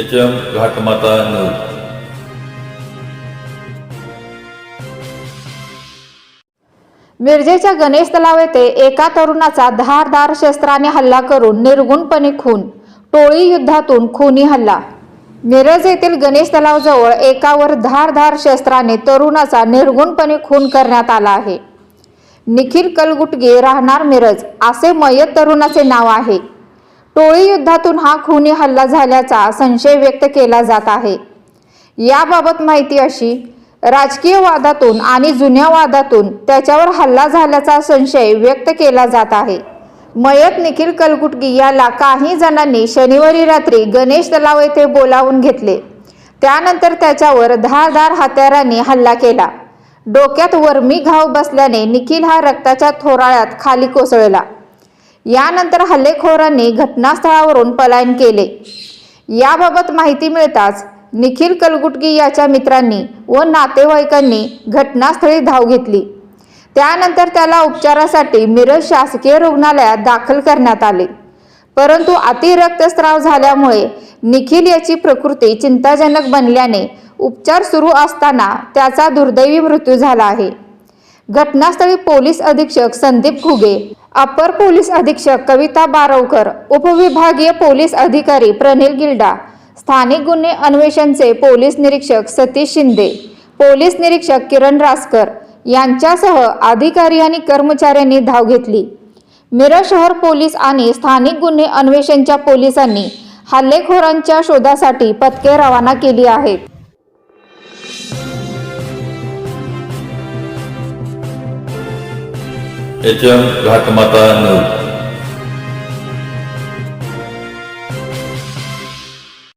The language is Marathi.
एच एम घाटमाता न्यूज मिरजेच्या गणेश तलाव येथे एका तरुणाचा धारदार शस्त्राने हल्ला करून निर्गुणपणे खून. टोळी युद्धातून खूनी हल्ला. मिरज येथील गणेश तलावजवळ एकावर धारधार शस्त्राने तरुणाचा निर्गुणपणे खून करण्यात आला आहे. निखिल कलगुटगे राहणार मिरज असे मयत तरुणाचे नाव आहे. टोळी युद्धातून हा खुनी हल्ला झाल्याचा संशय व्यक्त केला जात आहे. याबाबत माहिती अशी राजकीय वादातून आणि जुन्या वादातून त्याच्यावर हल्ला झाल्याचा संशय व्यक्त केला जात आहे. मयत निखिल कलकुटगी याला काही जणांनी शनिवारी रात्री गणेश तलाव येथे बोलावून घेतले. त्यानंतर त्याच्यावर धारदार हत्याराने हल्ला केला. डोक्यात वर्मी घाव बसल्याने निखिल हा रक्ताच्या थोराळ्यात खाली कोसळला. यानंतर हल्लेखोरांनी घटनास्थळावरून पलायन केले. याबाबत माहिती मिळताच निखिल कलगुटगी याच्या मित्रांनी व नातेवाईकांनी घटनास्थळी धाव घेतली. त्यानंतर त्याला उपचारासाठी मिरज शासकीय रुग्णालयात दाखल करण्यात आले. परंतु अतिरक्तस्राव झाल्यामुळे निखिल याची प्रकृती चिंताजनक बनल्याने उपचार सुरू असताना त्याचा दुर्दैवी मृत्यू झाला आहे. घटनास्थळी पोलीस अधीक्षक संदीप खुगे अपर पोलीस अधीक्षक कविता बारवकर उपविभागीय पोलीस अधिकारी प्रनिल गिल्डा स्थानिक गुन्हे अन्वेषणचे पोलीस निरीक्षक सतीश शिंदे पोलीस निरीक्षक किरण रासकर यांच्यासह अधिकारी आणि कर्मचाऱ्यांनी धाव घेतली. मिरज शहर पोलीस आणि स्थानिक गुन्हे अन्वेषणच्या पोलिसांनी हल्लेखोरांच्या शोधासाठी पथके रवाना केली आहेत. H M Ghatmata news